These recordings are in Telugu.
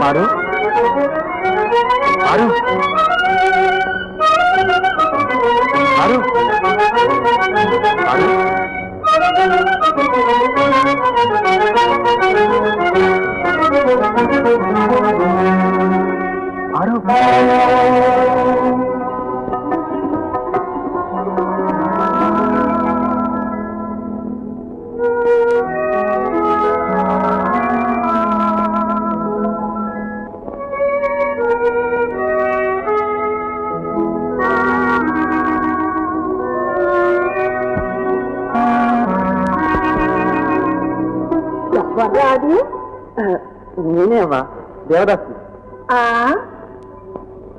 పారు పారు పారు పారు పారు నేనే అమ్మా దేవదాసు.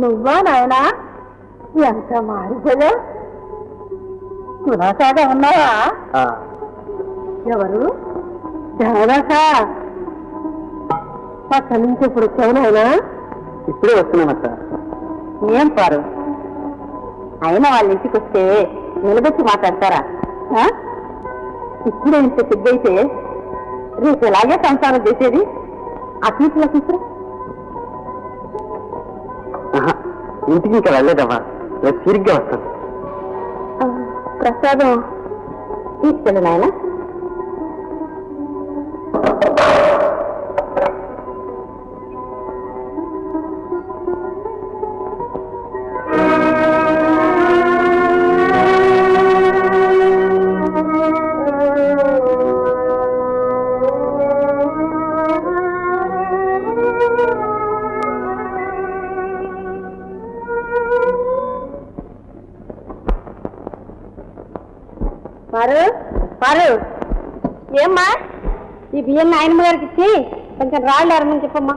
నువ్వా నాయనా? ఎంత మారిపోయా కులాసాగా ఉన్నావా? ఎవరు? దేవదాసా? పక్క నుంచి ఇప్పుడు వచ్చావు నాయనా? ఇప్పుడే వస్తున్నానక్క ఏం పారు? అయినా వాళ్ళ ఇంటికి వస్తే నిలబెట్టి మాట్లాడతారా? ఇప్పుడే ఇంత సిగ్గైతే రేపు ఎలాగే సంసారం చేసేది? అతీతుల తీసుకురా ఆహా, ఇంటికి ఇంకా వెళ్ళలేదమ్మా. రేపు తిరిగ్గా వస్తాను. ప్రసాదం తీసుకెళ్ళు నాయన. పారు పారు. ఏమ్మా? ఈ బియ్యం నాయనమ్మ గారికి ఇచ్చి కొంచెం రాళ్ళు అరమని చెప్పమ్మా.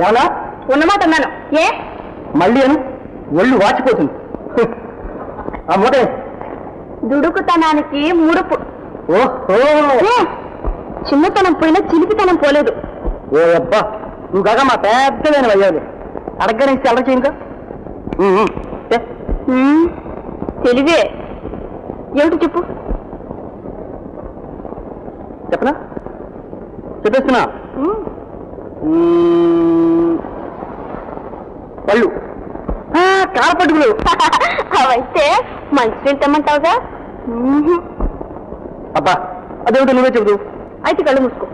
ఏమన్నా? ఉన్నమాట అన్నాను ఏ? మళ్ళీ అను ఒళ్ళు వాచిపోతుంది. ఆ మూట దుడుకుతనానికి ముడుపు. ఓహో! చిన్నతనం పోయినా చిలిపితనం పోలేదు. ఓ అబ్బా! నువ్వు కాక మా పెద్దదైన అయ్యాలి అడగగా ఇస్తే అడగ ఇంకా. ఉమ్, తెలివే. ఏమిటి చెప్పు? చెప్పనా? చెప్పేస్తున్నా. పళ్ళు. కారపట్టుకులు అవైతే మంచి తెమ్మంటావుగా? అబ్బా అదేమిటో నువ్వే చెబుతూ అయితే కళ్ళు మూసుకో.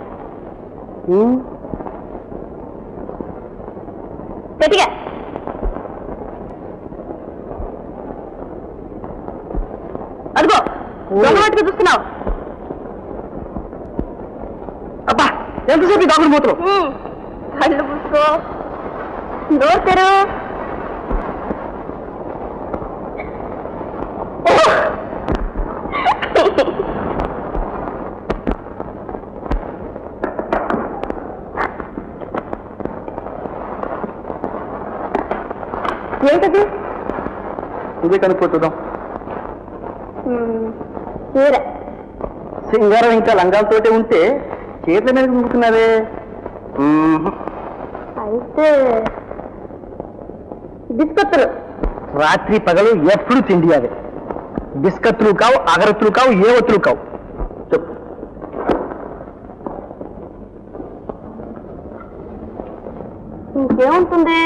దొంగవాటికి చూస్తున్నావు అబ్బా ఎంతసేపు దాగుడు పోతున్నావు కళ్ళు మూసుకో. నోరు తెరు. ఏంటది? నువ్వే కనుక్కోతుందాం సింగారం ఇంకా లంగాలతోటే ఉంటే చేతుల మీద ముక్కుతున్నావే అయితే బిస్కత్తులు. రాత్రి పగలు ఎప్పుడు తిండి అవే బిస్కత్తులు కావు అగరత్తులు కావు ఏ ఒత్తులు కావు. చెప్పు. ఇంకేముంటుంది?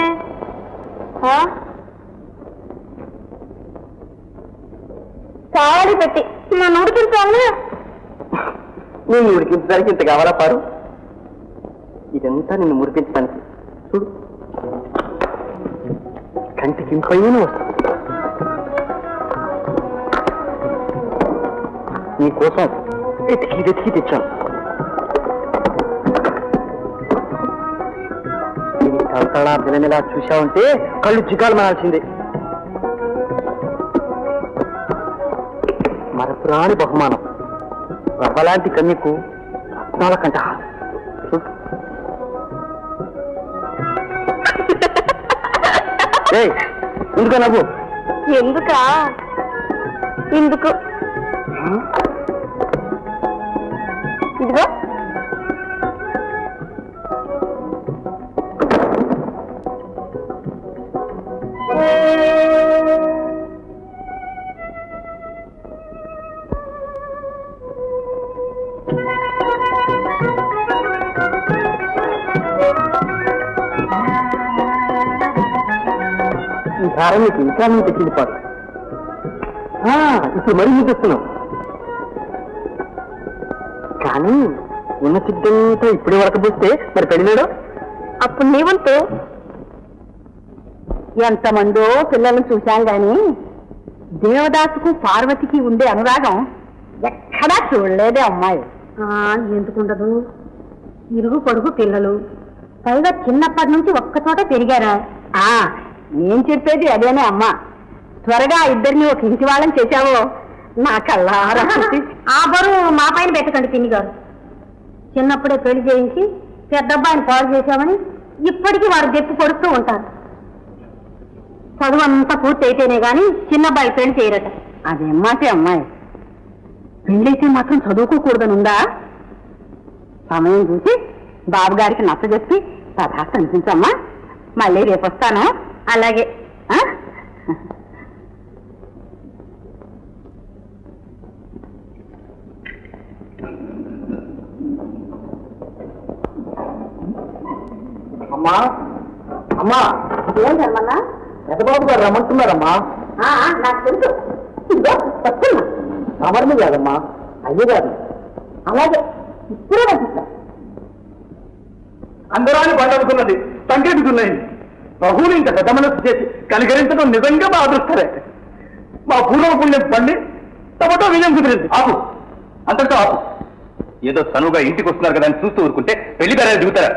కావాలి పెట్టి. నన్ను ఉడికించాలి నేను ఉడికించడానికి ఇంత కావాలా పారు? ఇదంతా నిన్ను మురిపించడానికి చూడు. కంటికి పైన వస్తుంది. నీ వెతికి వెతికి తెచ్చాను. దీని తలతళ బిలమిలా చూశావంటే కళ్ళు చికాలు మానాల్సిందే మరపురాని బహుమానం. రవ్వలాంటి కన్యకు రత్నాల కంట ఎందుకు నవ్వు? ఎందుకా? ఎందుకు? భారం నీకు ఇంకా నువ్వు తెచ్చింది పాటు. ఆ, ఇప్పుడు మరీ చూపిస్తున్నావు కానీ ఉన్న సిద్ధంతో ఇప్పుడే వరకపోతే మరి పెళ్ళాడు అప్పుడు నీ వంతు. ఎంతమందో పిల్లలను చూశాం గాని దేవదాసుకు పార్వతికి ఉండే అనురాగం ఎక్కడా చూడలేదే అమ్మాయి. ఎందుకుండదు? ఇరుగు పొరుగు పిల్లలు. పైగా చిన్నప్పటి నుంచి ఒక్కచోట పెరిగారా? ఆ నేను చెప్పేది అదేనే అమ్మా. త్వరగా ఆ ఇద్దరిని ఒక ఇంటి వాళ్ళని చేశావో నా కల్లారా ఆ బరువు మా పైన పెట్టకండి పిన్ని గారు. చిన్నప్పుడే పెళ్ళి చేయించి పెద్దబ్బాయిని పాడు చేశామని ఇప్పటికీ వారు దెప్పు కొడుతూ ఉంటారు. చదువు అంతా పూర్తి అయితేనే గాని చిన్నబ్బాయి పెళ్ళి చేయరట. అదేం మాటే అమ్మాయి. పెళ్ళైతే మాత్రం చదువుకోకూడదనుందా సమయం చూసి బాబు గారికి నచ్చ చెప్పి సదా కనిపించమ్మా మళ్ళీ రేపు వస్తాను. అలాగే? అమ్మా. అమ్మా. ఏంటమ్మన్నా పెద్దబాబు గారు రమ్మంటున్నారమ్మా. ఆ, నాకు తెలుసు. వస్తున్నా. సమర్మి కాదమ్మా. కాదు అలాగే. ఇప్పుడే పంపిస్తా అందరాని పండుకున్నది సంకేతుకున్నాయి. బహువులు ఇంత పెద్ద మనసు చేసి కనికరించడం నిజంగా మా అదృష్టరే మా పూర్వ పుణ్యం పండి తమతో విజయం కుదిరింది. ఆపు. అంతటితో ఆపు. ఏదో సనువుగా ఇంటికి వస్తున్నారు కదా అని చూస్తూ ఊరుకుంటే పెళ్ళి బేరాలు దిగుతారా?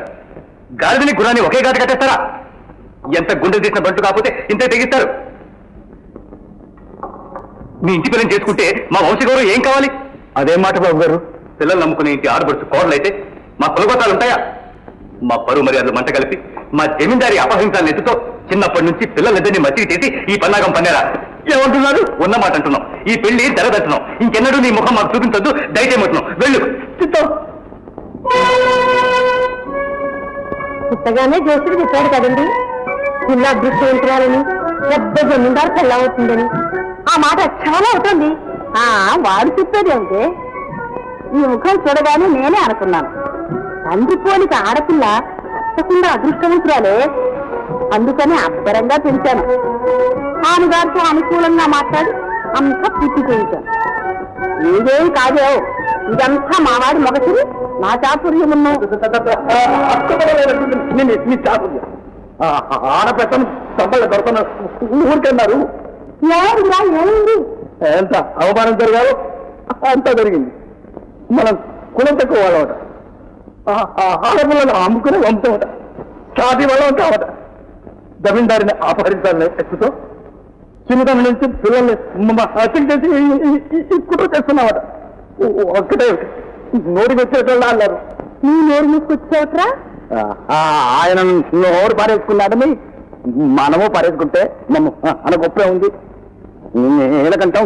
గాడిదని గురాన్ని ఒకే గాట కట్టేస్తారా? ఎంత గుండె తీసిన బంటు కాకపోతే ఇంత తెగిస్తారు. మీ ఇంటి పిల్లని చేసుకుంటే మా వంశగౌరవం ఏం కావాలి? అదేం మాట బాబు గారు పిల్లలు నమ్ముకునే ఇంటి ఆడబడుచు కోడలైతే మా కులగోతాలు ఉంటాయా? మా పరువు మర్యాదలు మంట కలిపి మా జమీందారి అపహరించాలని ఎత్తుతో చిన్నప్పటి నుంచి పిల్లలిద్దరిని మచ్చికి చేసి ఈ పన్నాగం పన్నారా ఏమంటున్నారు? ఉన్న మాట అంటున్నాం. ఈ పెళ్ళి తెరదట్టున్నాం ఇంకెన్నడూ నీ ముఖం మాకు చూపించొద్దు. దయచేయమంటున్నాం వెళ్ళు. చిత్తం. పుట్టగానే జోసుడు చెప్పాడు కదండి. పిల్ల అదృష్టవంతురాలని పెద్ద జమీందారు పెళ్ళవుతుందని ఆ మాట చాలా అవుతుంది. ఆ వాడు చెప్పేది అంటే ఈ ముఖం చూడగానే నేనే అనుకున్నాను. పోలిక ఆడపిల్ల తప్పకుండా అదృష్టవంతురాలే. అందుకని అబ్బరంగా పెంచాను ఆమెగారితో అనుకూలంగా మాట్లాడి అంతా పూర్తి చేయించాను. ఏదేం కాదే ఇదంతా మావాడి మొగసిరి నా చాతుర్యమున్నా ఆడపెట్టను తప్పలు దొరకన ఊరికన్నారు. ఏమైంది? ఎంత అవమానం జరిగావు అంతా జరిగింది. మనం కులం తక్కువ వాళ్ళమట. ఆడపిల్లలు అమ్ముకునే వంపుతామట చాటి వాళ్ళం కావట జమీందారిని అపహరించాలని ఎత్తుతో చిన్నతనం నుంచి పిల్లల్ని హత్య చేసి కుట్ర చేస్తున్నామట ఒక్కటే నోటి వచ్చేటోళ్ళు అన్నారు నీ నోరు మూసుకొచ్చావుట్రా ఆయన నోరు పారేసుకున్నాడని మనము పారేసుకుంటే మనం మన గొప్పే ఉంది ఏలకంటాం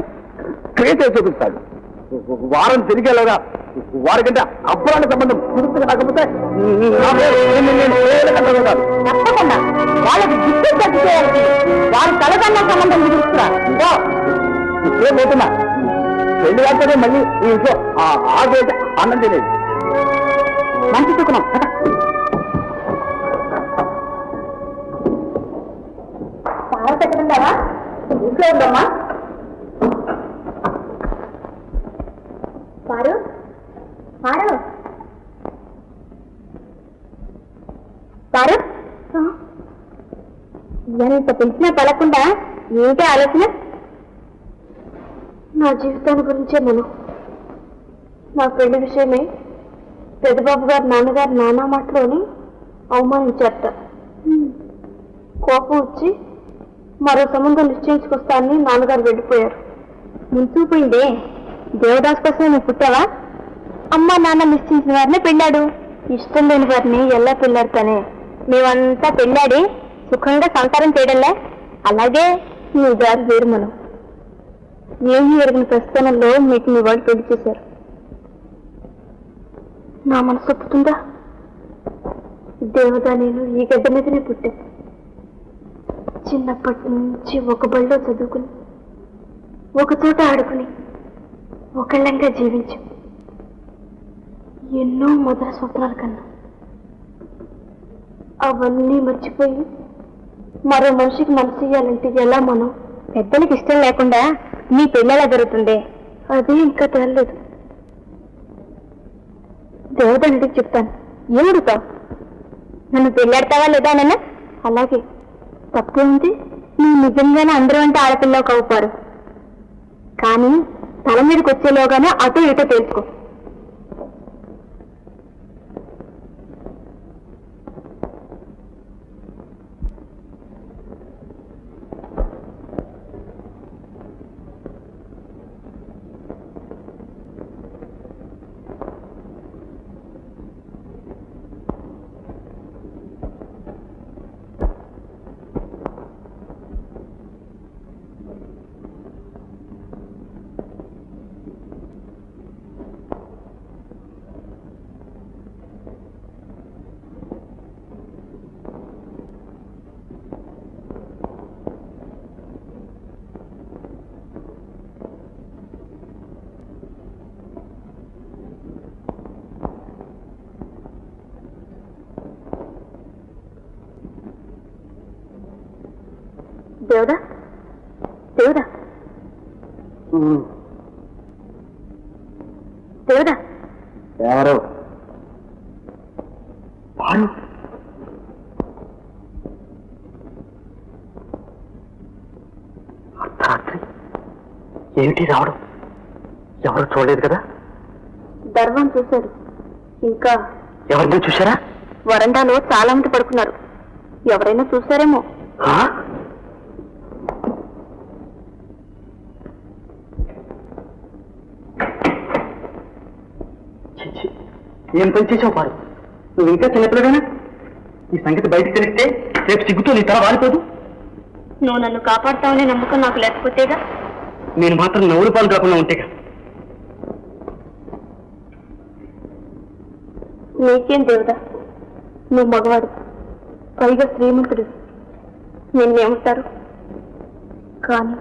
క్రియేట్ చూపిస్తాడు వారం తిరిగేలాగా వారికంటే అప్పుడాన్ని సంబంధం కుదురుతుంది కాకపోతే తప్పకుండా. వాళ్ళకి గిఫ్ట్ ఖర్చు చేయాల్సింది. వారి తలకన్నా సంబంధం కుదురుతురా ఇదో, ఇప్పుడే పోతున్నా. మళ్ళీ ఇంట్లో ఆగేసి అన్నం తినేది. మంచి పెట్టకుండావా ఇంట్లో ఉందమ్మా పారు పారు పారు ఎంత పిలిచినా పలకుండా ఏంటి ఆలోచన? నా జీవితాన్ని గురించే మనం. నా పెళ్ళి విషయమై పెద్దబాబు గారు నాన్నగారు నానా మాటలోని అవమానించారట. కోపం వచ్చి మరో సంబంధం నిశ్చయించుకొస్తానని నాన్నగారు వెళ్ళిపోయారు. ముంచుపోయిందే దేవదాస్ కోసం నువ్వు పుట్టావా? అమ్మ నాన్న నిశ్చయించిన వారిని పెళ్ళాడు. ఇష్టం లేని వారిని ఎలా పెళ్ళాడతానే? మేమంతా పెళ్ళాడి. సుఖంగా సంసారం చేయడంలే? అలాగే మీ దారి వేరు మనం ఏమీ ఎరిగిన ప్రస్థానంలో మీకు మీ వాళ్ళు పెళ్ళి చేశారు? నా మనసు ఒప్పుతుందా? దేవత నేను ఈ గడ్డ మీదనే పుట్టా చిన్నప్పటి నుంచి ఒక బడిలో చదువుకుని ఒక చోట ఆడుకుని ఒకళ్ళంగా జీవించు. ఎన్నో మొదల స్వప్నాలు కన్నా. అవన్నీ మర్చిపోయి మరో మనిషికి మనసు ఇవ్వాలంటే ఎలా మనం? పెద్దలకి ఇష్టం లేకుండా మీ పెళ్ళి జరుగుతుంది. అది ఇంకా తేలలేదు. దేవదండికి చెప్తాను. ఏమడుతావు నన్ను పెళ్ళాడతావా లేదా నాన్న? అలాగే. తప్పేంటి నువ్వు నిజంగానే అందరూ అంటే ఆడపిల్లవు కవుపారు కానీ తల మీదకి వచ్చేలోగానే అటు ఇటు తెలుసుకో దేవుడా దేవుడా దేవుడా ఎవరు? పారు అర్ధరాత్రి. ఏమిటి రావడం? ఎవరు చూడలేదు కదా? దర్వం చూశారు. ఇంకా ఎవరిని చూసారా వరండాలో చాలా మంది పడుకున్నారు. ఎవరైనా చూసారేమో ఏం పని చేసావు పారు నువ్వు ఇంకా చిన్నపిల్లగానా ఈ సంగతి బయటకు తెలిస్తే రేపు సిగ్గుతో నీ తల వాలిపోదు. నువ్వు నన్ను కాపాడుతావనే నమ్మకం నాకు లేకపోతేగా? నేను మాత్రం నవ్వులు పాలు కాకుండా ఉంటేగా. నీకేం దేవుడా? నువ్వు మగవాడు. పైగా శ్రీమంతుడు. నిన్నేమంటారు? కానీ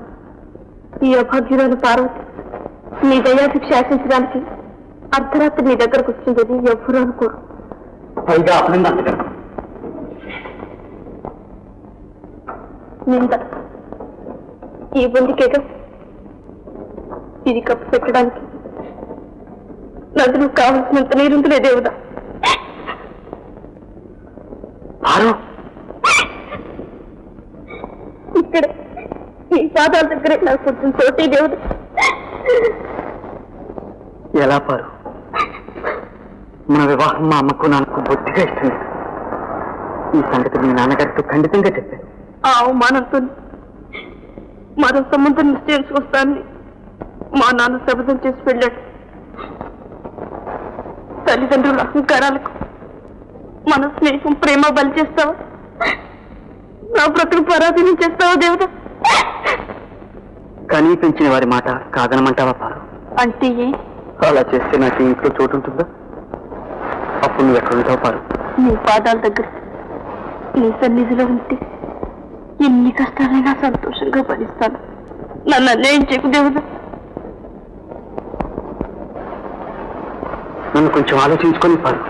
ఈ అభాగ్యురాలు పార్వతి నీ దయాశిక్ష ఆశించడానికి అర్ధరాత్రి నీ దగ్గరకు వచ్చిందని ఎవ్వరూ అనుకోరు. పైగా అపనింద అంతగా నింద. ఈ బొందికేగా ఇది కప్పు పెట్టడానికి. నదులు కావలసినంత నీరుందిలే పారు ఇక్కడ. ఈ పాదాల దగ్గరే నాకు కొంచెం చోటి దేవుడు. ఎలా పారు? మన వివాహం మా అమ్మకు నాకు బొత్తిగా ఇష్టం లేదు ఈ సంగతి మీ నాన్నగారితో ఖండితంగా చెప్పాను. ఆ అవమానంతో మరో సంబంధం నిశ్చయించుకొస్తానని మా నాన్న శపథం చేసి వెళ్ళాడు. తల్లిదండ్రుల అహంకారాలకు మన స్నేహం ప్రేమ బలి చేస్తావా? నా బ్రతుకు పరాధీనం చేస్తావా దేవుడా? కనీ పెంచిన వారి మాట కాదనమంటావా పారు అంటే? అలా చేస్తే నాకు ఇంట్లో చోటు ఉంటుందా అప్పుడు నువ్వు ఎక్కడ ఉంటావు పారు నీ పాదాల దగ్గర నీ సన్నిధిలో ఉంటే ఎన్ని కష్టాలైనా సంతోషంగా భరిస్తాను. నన్ను అన్యాయం చేయకు దేవుడా. నన్ను కొంచెం ఆలోచించుకొని పారు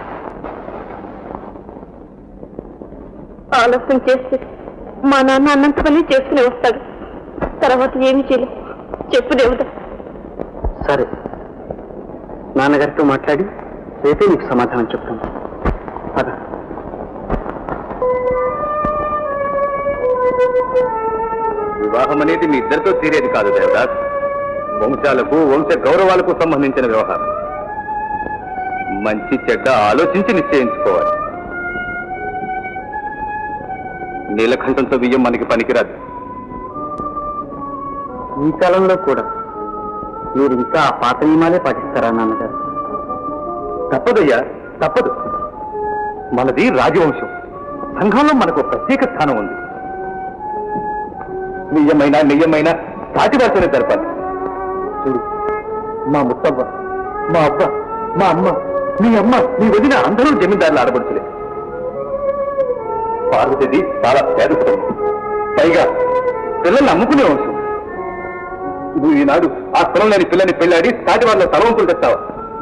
ఆలస్యం చేస్తే మా నాన్న అన్నంత పని చేసుకుని వస్తాడు. తర్వాత ఏమి చేయలేదు చెప్పు దేవుడా. సరే. నాన్నగారితో మాట్లాడి రేపే నీకు సమాధానం చెప్తాను. వివాహం అనేది మీ ఇద్దరితో తీరేది కాదు దేవదాస్. వంశాలకు వంశ గౌరవాలకు సంబంధించిన వ్యవహారం. మంచి చెడ్డ ఆలోచించి నిశ్చయించుకోవాలి. నీలకంఠంతో బియ్యం మనకి పనికిరాదు. ఈ కాలంలో కూడా మీరు ఇంకా ఆ పాత నియమాలే పాటిస్తారా నాన్నగారు? తప్పదయ్యా తప్పదు. మనది రాజవంశం. సంఘంలో మనకు ప్రత్యేక స్థానం ఉంది. నియ్యమైన నియ్యమైన సాటివాసనే జరపాలి. చూడు మా ముత్తవ్వ మా అబ్బ మా అమ్మ మీ అమ్మ మీ వదిన అందరూ జమీందారులు ఆడబడుతులే పార్వతిది చాలా పేద కుటుంబం. పైగా పిల్లల్ని అమ్ముకునే వంశం. నువ్వు ఈనాడు ఆ కులం లేని పిల్లని పెళ్ళాడి సాటి వాళ్ళ తలవంపులు తెస్తావా?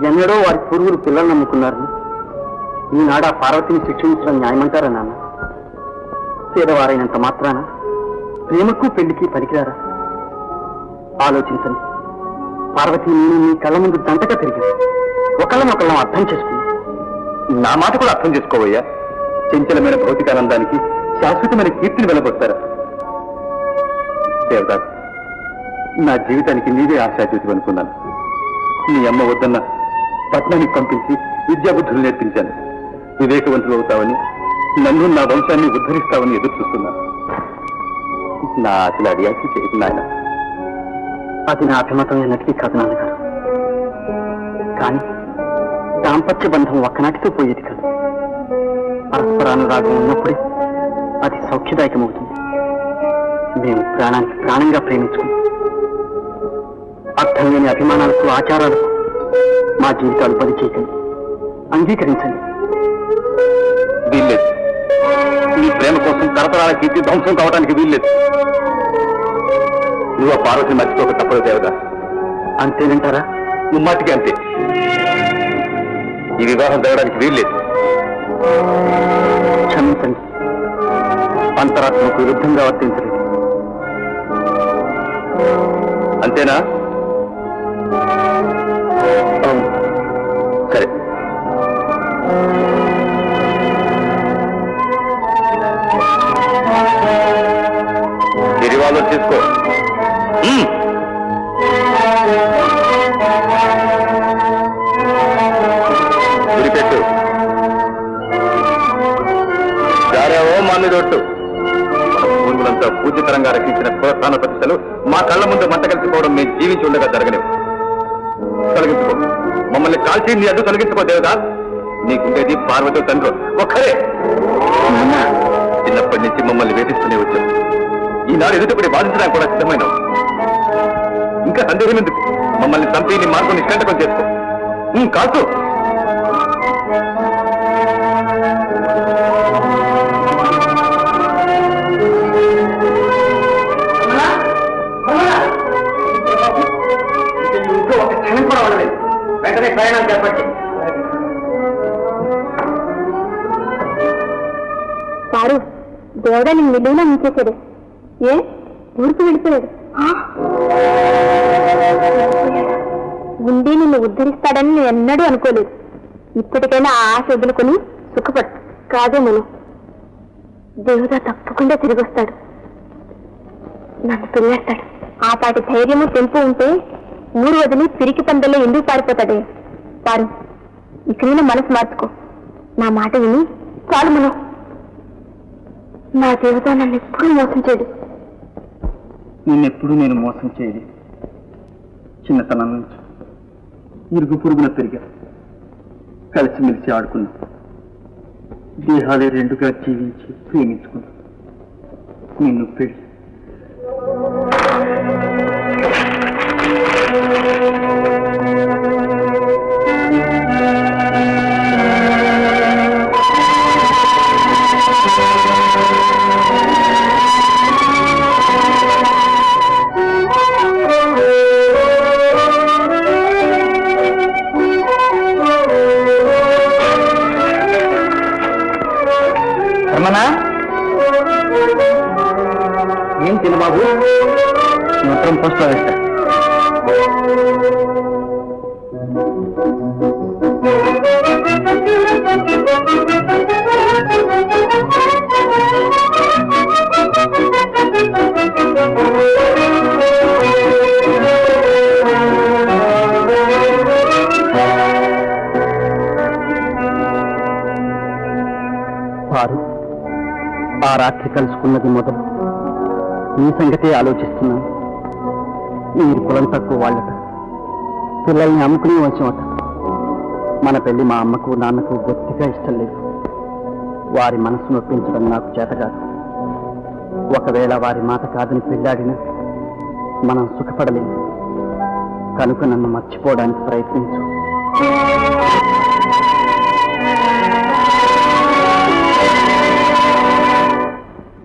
ఎన్నడో వారి పూర్వులు పిల్లల్ని నమ్ముకున్నారు. ఈనాడ పార్వతిని శిక్షించడం న్యాయమంటారా నాన్న? పేదవారైనంత మాత్రాన ప్రేమకు పెళ్ళికి పనికిరారా? ఆలోచించండి. పార్వతి నేను మీ కళ్ళ ముందు దంటగా తిరిగాను ఒకళ్ళం ఒకళ్ళం అర్థం చేసుకుంది. నా మాట కూడా అర్థం చేసుకోవయ్యా. చంచలమైన భౌతికానందానికి శాశ్వతమైన కీర్తిని వెలబొస్తారా దేవదాస్ నా జీవితానికి నీవే ఆశాజ్యోతి అనుకున్నాను. నీ అమ్మ వద్దన్నా పట్నానికి పంపించి విద్యాబుద్ధులు నేర్పించాను. వివేకవంతులు అవుతావని నన్ను నా వంశాన్ని ఉద్ధరిస్తావని ఎదురు చూస్తున్నాను నా ఆశలు అడియాకి చేయదు నాయన. అది నా అభిమతం ఎన్నటికీ కాదు నాన్నగారు. కానీ దాంపత్య బంధం ఒక్కనాటితో పోయేది కాదు. పరస్పరానురాగం ఉన్నప్పుడే అది సౌఖ్యదాయకమవుతుంది. మేము ప్రాణానికి ప్రాణంగా ప్రేమించుకుంటాం. అర్థం లేని అభిమానాలకు ఆచారాలకు మా జీవితాలు బలి చేయకండి అంగీకరించండి. వీల్లేదు. నీ ప్రేమ కోసం తరతరాల కీర్తి ధ్వంసం కావడానికి వీల్లేదు. నువ్వు ఆ పార్వతిని మర్చిపోక తప్పదు దేవదా అంతేనంటారా? ముమ్మాటికి అంతే. ఈ వివాహం జరగడానికి వీల్లేదు. క్షమించండి. అంతరాత్మకు విరుద్ధంగా వర్తించలేదు. అంతేనా? గిరివాళ్ళు తీసుకో గురిపెట్టు జారేవో మన్నుదొట్టు పూర్వులంతా పూజితరంగా రక్షించిన ప్రోత్సాహన ప్రతిష్టలు మా కళ్ళ ముందు మంట కలిసిపోవడం మేము జీవించి ఉండగా జరగలేవు. తొలగించుకో. మమ్మల్ని కాల్చి నీ అడ్డు తొలగించుకో దేవదా నీకుండేది పార్వతి తండ్రి ఒక్కరే. చిన్నప్పటి నుంచి మమ్మల్ని వేధిస్తూనే వచ్చాం ఈనాడు ఎదుటిపడి బాధించడానికి కూడా సిద్ధమైన ఇంకా సందేహం ఎందుకు? మమ్మల్ని చంపి నీ మార్గం నిష్కంటకం చేసుకో. కాదు వెంటనే ప్రయాణం చేపట్టి సారు దేవుడా నేను నిలువునా ఉంచేశాడు ఆశ వదులుకొని సుఖపడు. కాదే మనం. దేవుడా తప్పకుండా తిరిగి వస్తాడు నన్ను పెళ్ళేస్తాడు ఆ పాటి ధైర్యము తెంపు ఉంటే ఊరు వదిలి పిరికి పందల్లో ఎందుకు పారిపోతాడే? పారు. ఇకనైనా మనసు మార్చుకో. నా మాట విని చాలు మనం. నా దేవత నన్ను ఎప్పుడూ మోసం చేయడు. నిన్నెప్పుడు నేను మోసం చేయలేదు. చిన్నతనం నుంచి. ఇరుగు పురుగున పెరిగారు కలిసిమెలిసి ఆడుకున్నాం దేహాలే రెండుగా జీవించి ప్రేమించుకున్నాం నిన్ను పెళ్ళి ఆ రాత్రి కలుసుకున్నది మొదలు. మీ సంగతే ఆలోచిస్తున్నాను. మీరు కులం తక్కువ వాళ్ళట. పిల్లల్ని అమ్ముకునే వంశమట మన పెళ్ళి మా అమ్మకు నాన్నకు గొత్తిగా ఇష్టం లేదు. వారి మనసు నొప్పించడం నాకు చేత కాదు. ఒకవేళ వారి మాట కాదని పెళ్ళాడిన మనం సుఖపడలేదు కనుక నన్ను మర్చిపోవడానికి ప్రయత్నించు.